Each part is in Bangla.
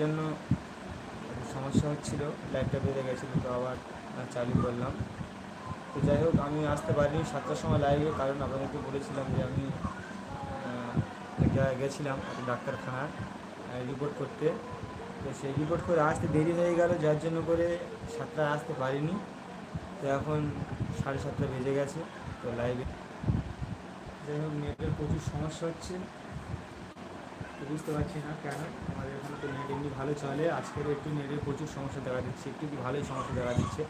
জন্য সমস্যা হচ্ছিল লাইটটা বেড়ে গেছিল, তো আবার চালু করলাম। তো যাই হোক, আমি আসতে পারিনি। সাতটার সময় লাইভে কারণ আপনাদেরকে বলেছিলাম যে আমি গেছিলাম ডাক্তারখানার রিপোর্ট করতে। তো সেই রিপোর্ট করে আসতে দেরি হয়ে গেল, যার জন্য করে সাতটায় আসতে পারিনি। তো এখন সাড়ে সাতটা বেজে গেছে, তো লাইভে যাই হোক, নেটের প্রচুর সমস্যা হচ্ছে। বুঝতে পারছি না কেন? আমাদের এখানে তো নেট এমনি ভালো চলে। আজকের একটু নেটের প্রচুর সমস্যা দেখা দিচ্ছে। একটু ভালোই সমস্যা দেখা দিচ্ছে।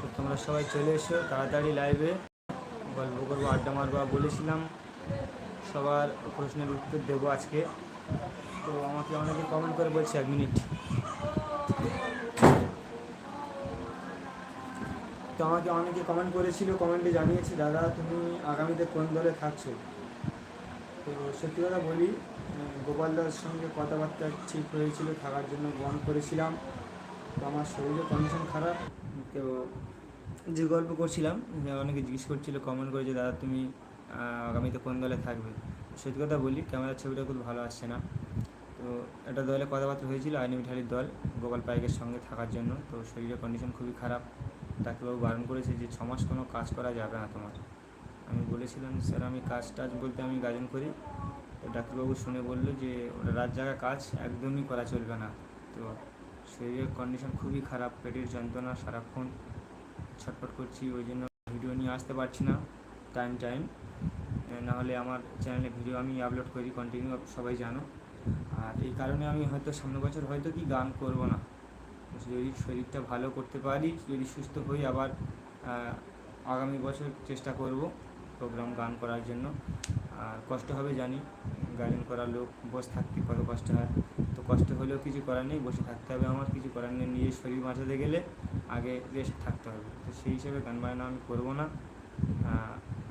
তো তোমরা সবাই চলে এসো তাড়াতাড়ি লাইভে গল্প করব, আড্ডা মারবো। বলেছিলাম, সবার প্রশ্নের উত্তর দেবো আজকে। তো আমাকে অনেকে কমেন্ট করে বলছে এক মিনিট তো আমাকে অনেকে কমেন্ট করেছিল কমেন্টে জানিয়েছে, দাদা, তুমি আগামীতে কোন দলে থাকছো? তো সত্যি কথা বলি গোপাল দার সঙ্গে কথাবার্তা ঠিক হয়েছিল, থাকার জন্য বন্ধ করেছিলাম। তো আমার শরীরের কন্ডিশন খারাপ। তো যে গল্প করছিলাম, যে অনেকে জিজ্ঞেস করছিল কমেন্ট করেছে, দাদা, তুমি আগামীতে কোন দলে থাকবে? সত্যি কথা বলি, ক্যামেরার ছবিটা খুব ভালো আসছে না। তো একটা দলে কথাবার্তা হয়েছিল, আইনি মিঠালির দল, গোপাল পাইকের সঙ্গে থাকার জন্য। তো শরীরের কন্ডিশন খুবই খারাপ। ডাক্তারবাবু বারণ করেছে যে ছ মাস কোনো কাজ করা যাবে না তোমার। আমি বলেছিলাম স্যার, আমি কাজ টাজ বলতে আমি গাজন করি। তো ডাক্তারবাবু শুনে বলল যে, ওটা রাত জায়গা কাজ, একদমই করা চলবে না। তো শরীরের কন্ডিশন খুবই খারাপ, পেটের যন্ত্রণা সারাক্ষণ ছটফট করছি, ওই জন্য ভিডিও নিয়ে আসতে পারছি না টাইম টাইম না হলে আমার চ্যানেলে ভিডিও আমি আপলোড করি কন্টিনিউ সবাই জানো। আর এই কারণে আমি হয়তো সামনের বছর হয়তো কি গান করব না। যদি শরীরটা ভালো করতে পারি, যদি সুস্থ হই, আবার আগামী বছর চেষ্টা করব। প্রোগ্রাম গান করার জন্য। আর কষ্ট হবে জানি গাজন করার লোক বসে থাকতে কত কষ্ট হয়। তো কষ্ট হলেও কিছু করার নেই, বসে থাকতে হবে আমার, কিছু করার নেই, নিজের শরীর বাঁচাতে গেলে আগে রেস্ট থাকতে হবে। তো সেই হিসেবে গান বাজনা আমি করব না।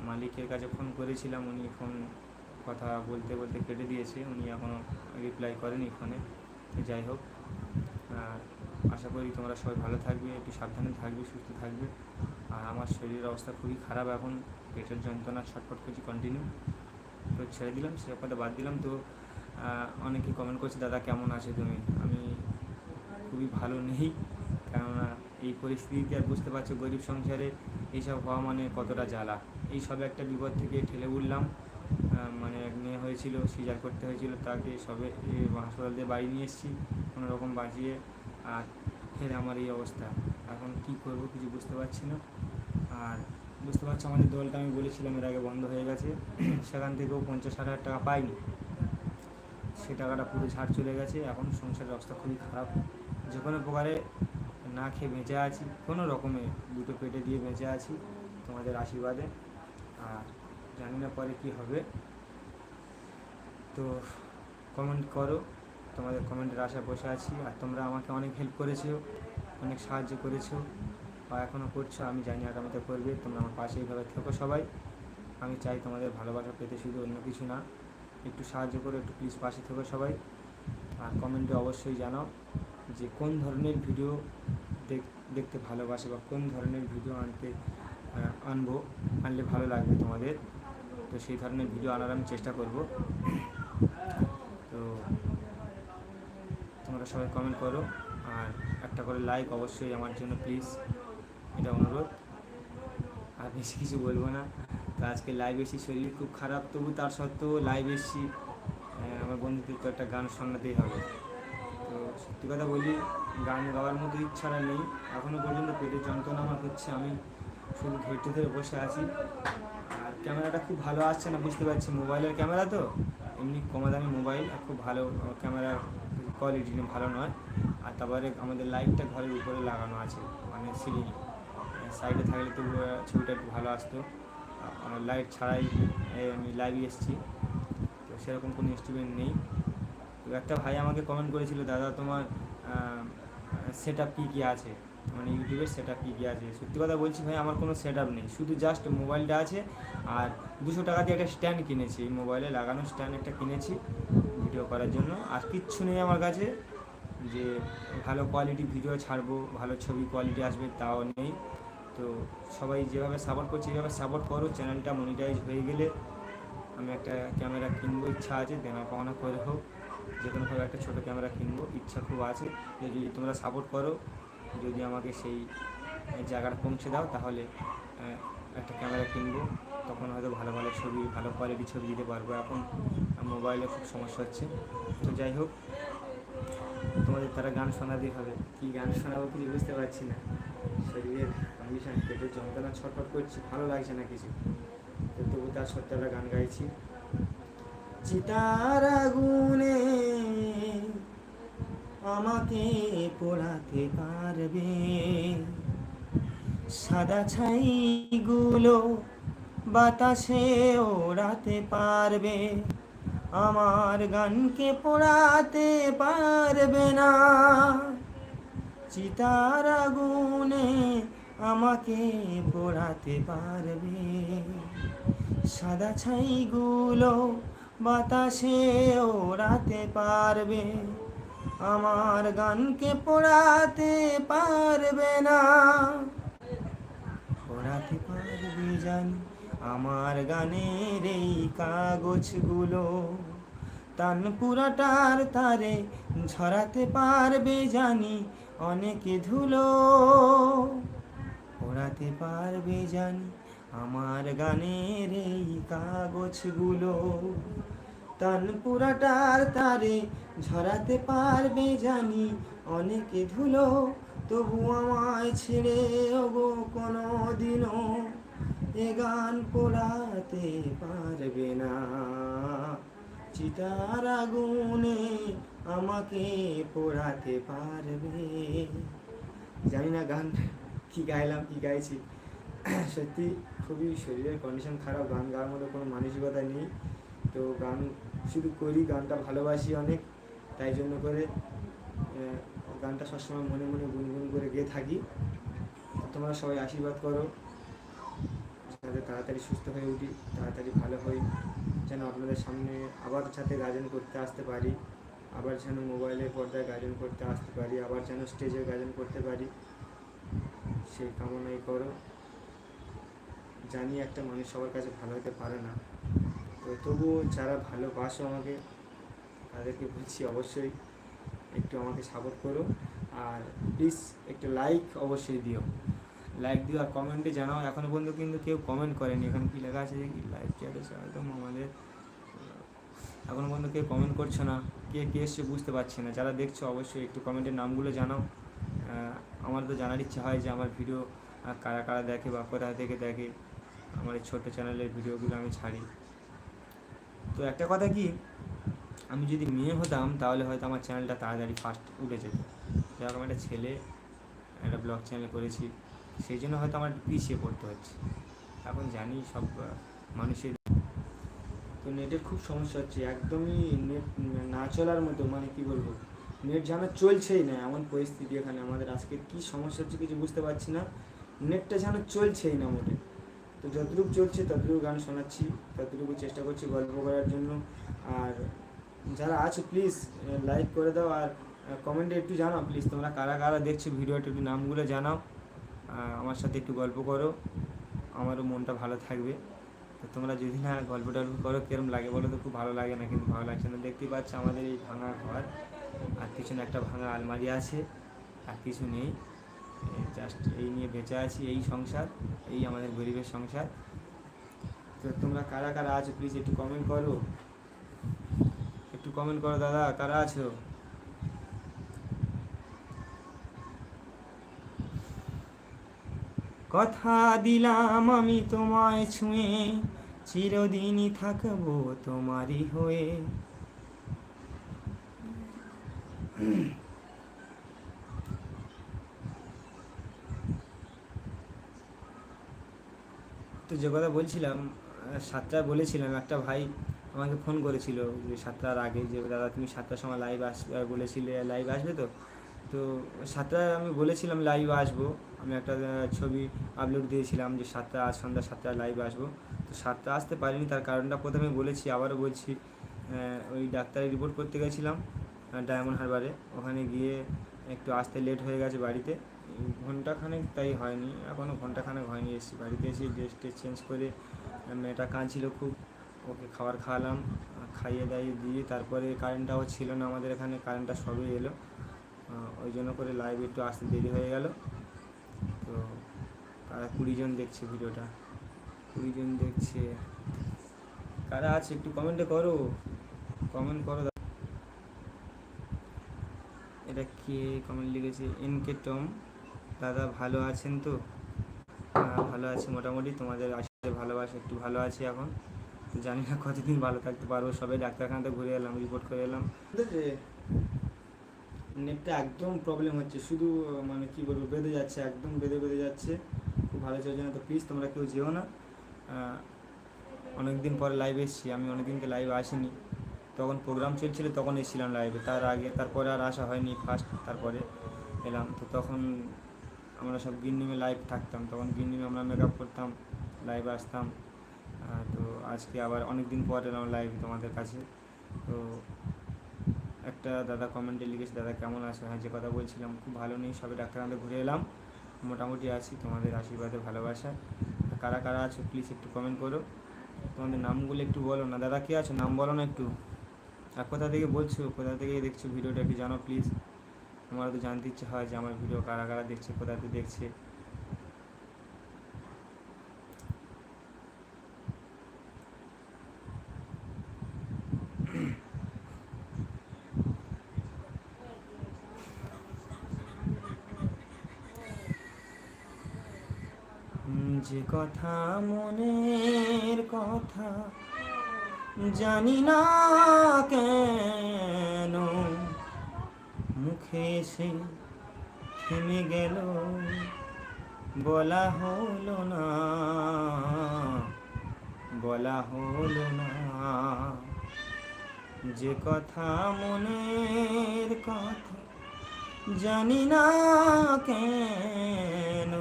মালিকের কাছে ফোন করেছিলাম, উনি ফোন কথা বলতে বলতে কেটে দিয়েছে, উনি এখনও রিপ্লাই করেনি ফোনে যাই হোক আশা করি তোমরা সবাই ভালো থাকবে, একটু সাবধানে থাকবে, সুস্থ থাকবে। আর আমার শরীরের অবস্থা খুবই খারাপ এখন, পেটের যন্ত্রণা ছটফট করছি কন্টিনিউ তো ছেড়ে দিলাম, সে কথা বাদ দিলাম। তো অনেকে কমেন্ট করছে, দাদা, কেমন আছে তুমি? আমি খুবই ভালো নেই, কেননা এই পরিস্থিতিতে আর বুঝতে পারছ গরিব সংসারে এইসব হওয়া মানে কতটা জ্বালা। এই সব একটা বিপদ থেকে ঠেলে উঠলাম। মানে এক মেয়ে হয়েছিল, সিজার করতে হয়েছিল, তাকে সবে হাসপাতাল দিয়ে বাড়ি নিয়ে এসেছি। কোনো রকম বাঁচিয়ে আর ফের আমার এই অবস্থা। এখন কি করব কিছু বুঝতে পারছি না। আর বুঝতে পারছ আমাদের দলটা আমি বলেছিলাম এর আগে বন্ধ হয়ে গেছে। সেখান থেকেও পঞ্চাশ ষাট হাজার টাকা পাইনি। সে টাকাটা পুরো ছাড় চলে গেছে। এখন সংসারের অবস্থা খুবই খারাপ। যে কোনো প্রকারে না খেয়ে বেঁচে আছি। কোনো রকমে দুটো পেটে দিয়ে বেঁচে আছি তোমাদের আশীর্বাদে। আর জানি না পরে কি হবে। তো কমেন্ট করো। তোমাদের কমেন্টের আশায় বসে আছি, আর তোমরা আমাকে অনেক হেল্প করেছ, অনেক সাহায্য করেছ, বা এখনও করছ, আমি জানি আগামীতে করবে, তোমরা আমার পাশে এইভাবে থেকো সবাই। আমি চাই তোমাদের ভালোবাসা পেতে শুধু অন্য কিছু না, একটু সাহায্য করো, একটু প্লিজ পাশে থেকো সবাই। আর কমেন্টে অবশ্যই জানাও যে কোন ধরনের ভিডিও দেখ- দেখতে ভালোবাসে, বা কোন ধরনের ভিডিও আনতে আনব, আনলে ভালো লাগবে তোমাদের। তো সেই ধরনের ভিডিও আনার আমি চেষ্টা করব। তো তোমরা সবাই কমেন্ট করো। আর একটা করে লাইক অবশ্যই আমার জন্য প্লিজ এটা অনুরোধ। আর বেশি কিছু বলব না। তো আজকে লাইভ এসেছি শরীর খুব খারাপ তবু তার সত্ত্বেও লাইভ এসেছি। আহ, আমার বন্ধুদের তো একটা গান শোনাতেই হবে। তো সত্যি কথা বলি গান গাওয়ার মতো ইচ্ছাটা নেই। এখনও পর্যন্ত পেটের যন্ত্রণা আমার হচ্ছে আমি শুধু ধৈর্য ধরে বসে আছি। আর ক্যামেরাটা খুব ভালো আসছে না বুঝতে পারছি। মোবাইলের ক্যামেরা তো? এমনি কম দামি মোবাইল আর খুব ভালো ক্যামেরা কোয়ালিটি ভালো নয়। আর তারপরে আমাদের লাইটটা ঘরের উপরে লাগানো আছে মানে সিলিং সাইডে থাকলে তো ছবিটা একটু ভালো আসতো। আমার লাইট ছাড়াই আমি লাইভে এসেছি। তো সেরকম কোনো ইনস্ট্রুমেন্ট নেই। তো একটা ভাই আমাকে কমেন্ট করেছিল, দাদা, তোমার সেট আপ কী কী আছে? মানে ইউটিউবের সেট আপ কী কী আছে? সত্যি কথা বলছি ভাই, আমার কোনো সেট আপ নেই। শুধু জাস্ট মোবাইলটা আছে, আর দুশো টাকা দিয়ে একটা স্ট্যান্ড কিনেছি। মোবাইলে লাগানো স্ট্যান্ড একটা কিনেছি। ভিডিও করার জন্য। আর কিচ্ছু নেই আমার কাছে যে ভালো কোয়ালিটি ভিডিও ছাড়বো, ভালো ছবি কোয়ালিটি আসবে তাও নেই। তো সবাই যেভাবে সাপোর্ট করছে এইভাবে সাপোর্ট করো চ্যানেলটা মনিটাইজ হয়ে গেলে আমি একটা ক্যামেরা কিনবো, ইচ্ছা আছে দেনা পাওনা করে হোক। যে কোনোভাবে একটা ছোটো ক্যামেরা কিনবো, ইচ্ছা খুব আছে। যদি তোমরা সাপোর্ট করো, যদি আমাকে সেই জায়গাটা পৌঁছে দাও, তাহলে একটা ক্যামেরা কিনবো। তখন হয়তো ভালো ভালো ছবি, ভালো কোয়ালিটি ছবি দিতে পারব। এখন মোবাইলে খুব সমস্যা হচ্ছে। তো যাই হোক, তোমাদের তারা গান শোনাতেই হবে। কী গান শোনাবো কিছু বুঝতে পারছি না। শরীরের কন্ডিশন পেটের যন্ত্রণা ছটফট করছি, ভালো লাগছে না কিছু। তবু তার সত্ত্বে একটা গান গাইছি। চিতার আগুনে আমাকে পোড়াতে পারবে? সাদা ছাইগুলো বাতাসে ওড়াতে পারবে, আমার গানকে পোড়াতে পারবে না। চিতার আগুনে আমাকে পোড়াতে পারবে। সাদা ছাইগুলো বাতাসে ওড়াতে পারবে, আমার গানকে পোড়াতে পারবে না। পোড়াতে পারবে জানি আমার গানের এই কাগজগুলো তান পুরাটার তারে ঝরাতে পারবে জানি অনেকে ধুলো। পোড়াতে পারবে জানি আমার গানের এই কাগজগুলো তান পুরাটার তারে ঝরাতে পারবে জানি অনেকে ধুলো। তবু আমায় ছেড়ে ওগো কোনো দিনও এ গান পোড়াতে পারবে না। চিতার আগুনে আমাকে পোড়াতে পারবে। জানি না গান কি গাইলাম, কি গাইছি। সত্যি খুবই শরীরের কন্ডিশন খারাপ, গান গাওয়ার মতো কোনো মানসিকতা নেই। তো গান, শুধু করি, গানটা ভালোবাসি অনেক। তাই জন্য করে গানটা সবসময় মনে মনে গুনগুন করে গেয়ে থাকি। তোমরা সবাই আশীর্বাদ করো। যাতে তাড়াতাড়ি সুস্থ হয়ে উঠি, তাড়াতাড়ি ভালো হই, যেন আপনাদের সামনে আবার যাতে গাজন করতে আসতে পারি, আবার যেন মোবাইলের পর্দায় গাজন করতে আসতে পারি, আবার যেন স্টেজে গাজন করতে পারি, সেই কামনাই করো। জানি একটা মানুষ সবার কাছে ভালো হতে পারে না, তো তবুও যারা ভালোবাসো আমাকে, তাদেরকে বলছি অবশ্যই একটু আমাকে সাপোর্ট করো, আর প্লিজ একটু লাইক অবশ্যই দিও। লাইক দিও আর কমেন্টে জানাও। এখনও পর্যন্ত কিন্তু কেউ কমেন্ট করেনি। এখানে কি লেখা আছে? কি লাইক চ্যাটে একদম আমাদের আহ, এখনও পর্যন্ত কেউ কমেন্ট করছ না। কে কে এসছে বুঝতে পারছি না। যারা দেখছ অবশ্যই একটু কমেন্টের নামগুলো জানাও। আমার তো জানার ইচ্ছা হয় যে আমার ভিডিও কারা কারা দেখে বা কোথা থেকে দেখে আমার এই ছোটো চ্যানেলের ভিডিওগুলো আমি ছাড়ি। তো একটা কথা কি? আমি যদি মেয়ে হতাম তাহলে হয়তো আমার চ্যানেলটা তাড়াতাড়ি ফার্স্ট উঠে যেত। যেরকম একটা ছেলে একটা ব্লগ চ্যানেল করেছি। সেই জন্য হয়তো আমার পিছিয়ে পড়তে হচ্ছে। এখন জানি সব মানুষের তো নেটের খুব সমস্যা হচ্ছে। একদমই নেট না চলার মতো মানে কি বলব? নেট যেন চলছেই না, এমন পরিস্থিতি এখানে। আমাদের আজকে কি সমস্যা হচ্ছে কিছু বুঝতে পারছি না। নেটটা যেন চলছেই না মোটে। তো যতটুকু চলছে ততটুকু গান শোনাচ্ছি, ততটুকু চেষ্টা করছি গল্প করার জন্য। আর যারা আছো প্লিজ লাইক করে দাও। আর কমেন্টে একটু জানাও প্লিজ তোমরা কারা কারা দেখছ ভিডিওটা একটু নামগুলো জানাও। আমার সাথে একটু গল্প করো। আমারও মনটা ভালো থাকবে। তো তোমরা যদি না গল্প টল্প করো, কিরম লাগে বলো তো? খুব ভালো লাগে না, কিন্তু ভালো লাগছে না। দেখতেই পাচ্ছ আমাদের এই ভাঙা ঘর, আর পিছনে একটা ভাঙা আলমারি আছে, আর কিছু নেই। জাস্ট এই নিয়ে বেঁচে আছি, এই সংসার, এই আমাদের গরিবের সংসার। তো তোমরা কারা কারা আছো প্লিজ একটু কমেন্ট করো। একটু কমেন্ট করো, দাদা, কারা আছো? কথা দিলাম আমি তোমায় ছুঁয়ে, চিরদিনই থাকব তোমারই হয়ে। তো যে কথা বলছিলাম সাতটা বলেছিলাম, একটা ভাই আমাকে ফোন করেছিল যে সাতটার আগে যে, দাদা, তুমি সাতটার সময় লাইভ আসবে? বলেছিলে লাইভ আসবে তো? তো সাতটায় আমি বলেছিলাম লাইভ আসব। আমি একটা ছবি আপলোড দিয়েছিলাম যে সাতটা, আজ সন্ধ্যা সাতটায় লাইভ আসব। তো সাতটা আসতে পারিনি, তার কারণটা প্রথমে বলেছি, আবারও বলছি ওই ডাক্তারের রিপোর্ট করতে গেছিলাম ডায়মন্ড হারবারে। ওখানে গিয়ে একটু আসতে লেট হয়ে গেছে বাড়িতে। ঘন্টাখানেক তাই হয়নি এখনও ঘন্টাখানেক হয়নি এসেছি। বাড়িতে এসে ড্রেস টেস চেঞ্জ করে মেয়েটা কাঁদছিল খুব। ওকে খাবার খাওয়ালাম, খাইয়ে দাইয়ে দিয়ে তারপরে কারেন্টটাও ছিল না আমাদের এখানে কারেন্টটা সবে এলো। ওই জন্য করে লাইভ একটু আসতে দেরি হয়ে গেল। তারা কুড়ি জন দেখছে ভিডিওটা। কুড়ি জন দেখছে। কারা আছে একটু কমেন্টে করো। কমেন্ট করো এটা কে কমেন্ট লিখেছে? এনকে টম। দাদা ভালো আছেন তো? হ্যাঁ ভালো আছি মোটামুটি। তোমাদের আশীর্বাদে ভালোবাসা, একটু ভালো আছি এখন। জানি না কতদিন ভালো থাকতে পারব। সবাই ডাক্তারখানাতে ঘুরে এলাম রিপোর্ট করে এলাম। নেটটা একদম প্রবলেম হচ্ছে। শুধু মানে কি বলব, বেঁধে যাচ্ছে, একদম বেঁধে বেঁধে যাচ্ছে। ভালো চলছে না তো প্লিজ তোমরা কেউ যেও না। অনেক দিন পরে লাইভ এসেছি, আমি অনেক দিনকে লাইভ আসিনি। তখন প্রোগ্রাম চলছিল, তখন এসেছিলাম লাইভে তার আগে, তারপরে আর আসা হয়নি ফার্স্ট তারপরে এলাম। তো তখন আমরা সব গিন্নিমে লাইভ থাকতাম। তখন গিন্নিমে আমরা মেকআপ করতাম লাইভে আসতাম। তো আজকে আবার অনেক দিন পর এলাম লাইভ তোমাদের কাছে। তো একটা দাদা কমেন্টে লিখেছে, দাদা কেমন আছো? হ্যাঁ যে কথা বলছিলাম, খুব ভালো নেই, সবে ডাক্তারখানাতে ঘুরে এলাম। মোটামুটি আছি, তোমাদের আশীর্বাদে ভালোবাসা কারা কারা আছো প্লিজ একটু কমেন্ট করো। তোমাদের নামগুলো একটু বলো না। দাদা, কে আছো? নাম বলো না একটু। আর কোথা থেকে বলছো? কোথা থেকে দেখছ ভিডিওটা একটু জানো প্লিজ তোমার তো জানতে ইচ্ছে হয় যে আমার ভিডিও কারা কারা দেখছে, কোথা থেকে দেখছে উম, যে কথা, মনের কথা জানি না কেন। মুখে এসে থেমে গেল, বলা হলো না, বলা হলো না। যে কথা, মনের কথা জানি না কেন।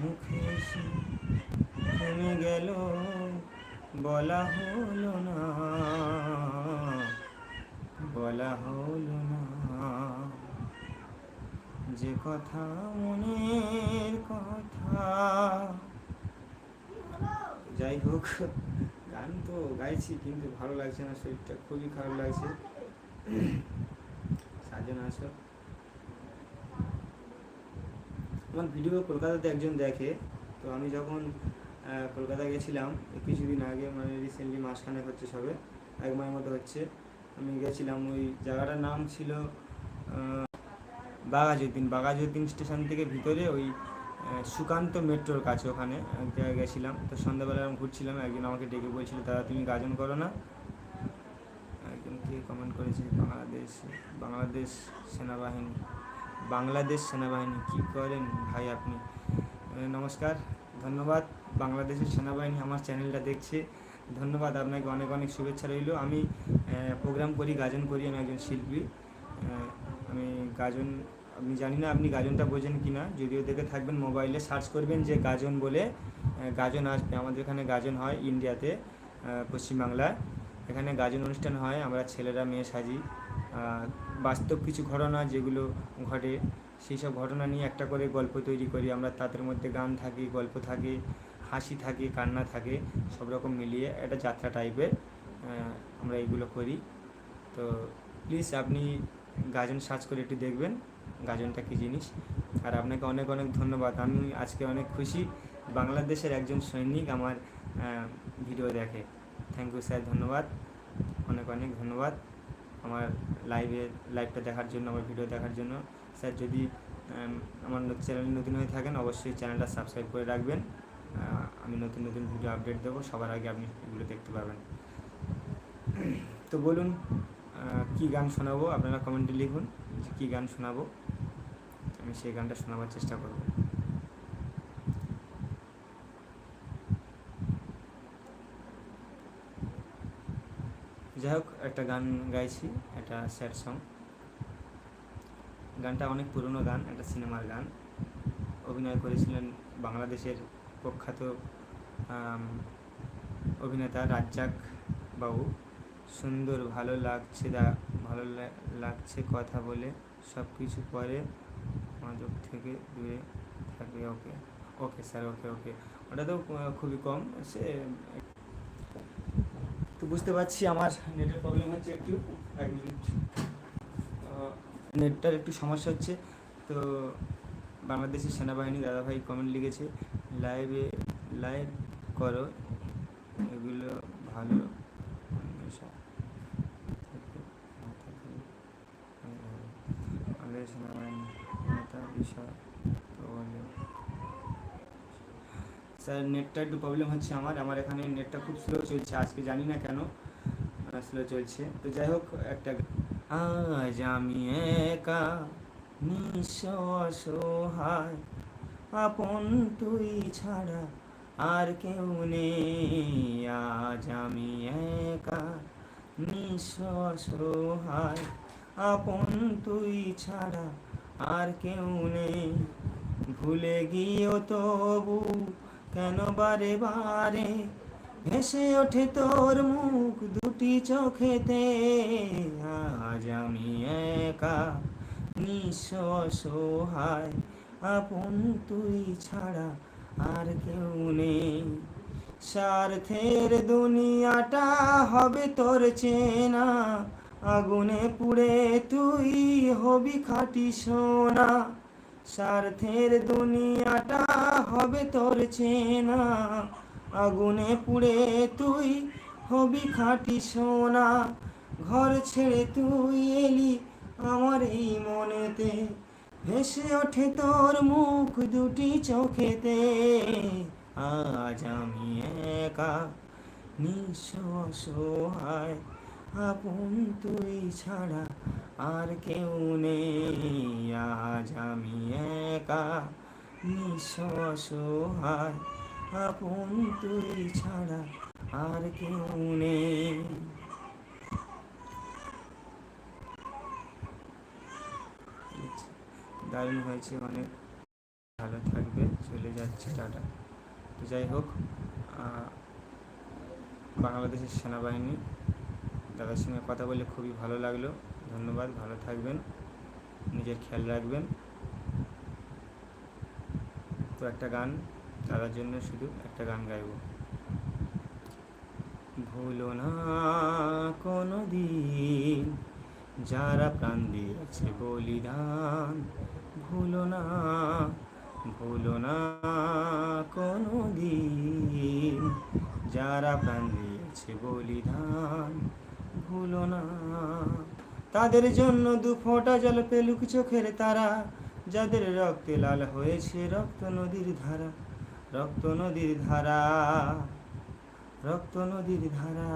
মুখে থেমে গেল বলা হলো না? বলা হলো না। যে কথা মনের কথা। যাই হোক, গান তো গাইছি, কিন্তু ভালো লাগছে না, শরীরটা খুবই খারাপ লাগছে। সাজন আছো। আমার ভিডিও কলকাতাতে একজন দেখে, তো আমি যখন কলকাতা গেছিলাম। কিছুদিন আগে মানে রিসেন্টলি মাসখানেক হচ্ছে সবে, এক মাসের মতো হচ্ছে। আমি গেছিলাম ওই জায়গাটার নাম ছিল বাঘাযতীন। বাঘাযতীন স্টেশন থেকে ভিতরে ওই সুকান্ত মেট্রোর কাছে ওখানে, এক জায়গায় গেছিলাম। তো সন্ধ্যাবেলা আমি ঘুরছিলাম, একজন আমাকে ডেকে বলছিল দাদা তুমি গাজন করো না। একজন কে কমেন্ট করেছে, বাংলাদেশ বাংলাদেশ সেনাবাহিনী বাংলাদেশ সেনাবাহিনী কি করেন ভাই আপনি? নমস্কার ধন্যবাদ। বাংলাদেশের সেনাবাহিনী আমার চ্যানেলটা দেখছে। ধন্যবাদ, আপনাকে অনেক অনেক শুভেচ্ছা রইল। আমি প্রোগ্রাম করি, গাজন করি, আমি একজন শিল্পী। আমি গাজন, আমি জানি না আপনি গাজনটা বোঝেন কি না যদিও দেখে থাকবেন, মোবাইলে সার্চ করবেন যে গাজন বলে গাজন আসবে। আমাদের এখানে গাজন হয় ইন্ডিয়াতে পশ্চিমবাংলায়। এখানে গাজন অনুষ্ঠান হয়। আমরা ছেলেরা, মেয়ে সাজি। বাস্তব কিছু ঘটনা যেগুলো ঘটে সেই সব ঘটনা নিয়ে একটা করে গল্প তৈরি করি। আমরা তাদের মধ্যে গান থাকে, গল্প থাকে, হাসি থাকে, কান্না থাকে, সব রকম মিলিয়ে একটা যাত্রা টাইপের আমরা এইগুলো করি। তো প্লিজ আপনি গাজন সার্চ করে একটু দেখবেন, গাজনটা কী জিনিস। আর আপনাকে অনেক অনেক ধন্যবাদ। আমি আজকে অনেক খুশি, বাংলাদেশের একজন সৈনিক আমার ভিডিও দেখে। থ্যাংক ইউ স্যার ধন্যবাদ। অনেক অনেক ধন্যবাদ আমার লাইভে লাইভটা দেখার জন্য, আমার ভিডিও দেখার জন্য। স্যার, যদি আমার চ্যানেল নতুন হয়ে থাকেন, অবশ্যই চ্যানেলটা সাবস্ক্রাইব করে রাখবেন। আমি নতুন নতুন ভিডিও আপডেট দেবো, সবার আগে আপনি এগুলো দেখতে পাবেন। তো বলুন কী গান শোনাবো? আপনারা কমেন্টে লিখুন যে কী গান শোনাবো। আমি সেই গানটা শোনাবার চেষ্টা করব। যাই হোক, একটা গান গাইছি, একটা স্যাড সং গানটা অনেক পুরনো গান, একটা সিনেমার গান। অভিনয় করেছিলেন বাংলাদেশের প্রখ্যাত অভিনেতা রাজ্জাক বাবু। সুন্দর, ভালো লাগছে দা, ভালো লাগছে কথা বলে। সব কিছু পরে মাদক থেকে দূরে থাকবে, ওকে। ওকে স্যার, ওকে ওকে। ওটা তো খুবই কম, সে তো বুঝতে পারছি আমার নেটের প্রবলেম হচ্ছে একটু। এক মিনিট। নেটটার একটু সমস্যা হচ্ছে, তো বাংলাদেশের সেনাবাহিনী দাদাভাই কমেন্ট লিখেছে লাইভে লাইভ করো, এগুলো ভালো স্যার, নেটটা একটু প্রবলেম হচ্ছে আমার আমার এখানে নেটটা খুব স্লো চলছে, আজকে জানি না কেন স্লো চলছে। তো যাই হোক, একটা আজ আমি একা, নিঃস্ব অসহায়। আপন তুই ছাড়া আর কেউ নেই। আজ আমি একা, নিঃস্ব অসহায়। আপন তুই ছাড়া আর কেউ নেই। ভুলে গিয়েও তবু কেন বারে বারে ভেসে ওঠে তোর মুখ দুটি চোখেতে। আজ আমি একা, নিঃস্ব সহায়, আপন তুই ছাড়া আর কেউ নেই। স্বার্থের দুনিয়াটা হবে তোর চেনা, আগুনে পুড়ে তুই হবি খাটি সোনা। স্বার্থের দুনিয়াটা হবে তোর চেনা। আগুনে পুড়ে তুই হবি খাটি সোনা। ঘর ছেড়ে তুই এলি আমার এই মনেতে। ভেসে ওঠে তোর মুখ দুটি চোখেতে। আজ আমি একা, নিঃস্ব অসহায়। আপন তুই ছাড়া আর কেউ নেই। আজ আমি একা, নিঃস্ব অসহায়। আপন তুই ছাড়া আর কেউ নেই। দারুণ হয়েছে অনেক ভালো থাকবে, চলে যাচ্ছে, টাটা। যাই হোক বাংলাদেশের সেনাবাহিনী, দাদার সঙ্গে কথা বলে খুবই ভালো লাগল। ধন্যবাদ, ভালো থাকবেন, নিজের খেয়াল রাখবেন। তো একটা গান দাদার জন্য শুধু একটা গান গাইব। ভুলো না কোনো দিন যারা প্রাণ দিয়েছে বলিদান, ভুলো না ভুলো না কোনো দিন যারা প্রাণ দিয়েছে বলিদান, ভুলো না। তাদের জন্য দু ফোঁটা জল পেলুক চোখের তারা, যাদের রক্তে লাল হয়েছে রক্ত নদীর ধারা। রক্ত নদীর ধারা, রক্ত নদীর ধারা,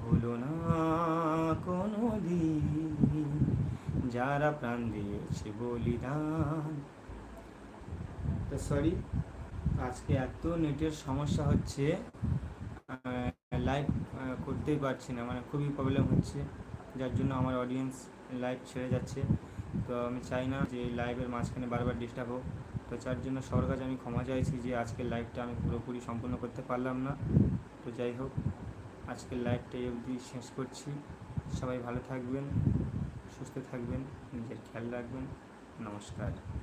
ভুলো না কোনো দিন। যারা প্রাণ দিয়েছে বলিদান। তো সরি আজকে এত নেটের সমস্যা হচ্ছে লাইভ করতেই পারছি না মানে খুবই প্রবলেম হচ্ছে। যার জন্য আমার অডিয়েন্স লাইভ ছেড়ে যাচ্ছে। তো আমি চাই না যে লাইভের মাঝখানে বারবার ডিস্টার্ব হোক। তো যার জন্য সবার কাছে আমি ক্ষমা চাইছি যে আজকের লাইভটা আমি পুরোপুরি সম্পূর্ণ করতে পারলাম না। তো যাই হোক, আজকের লাইভটা এই অবধি শেষ করছি। সবাই ভালো থাকবেন, সুস্থ থাকবেন, নিজের খেয়াল রাখবেন। নমস্কার।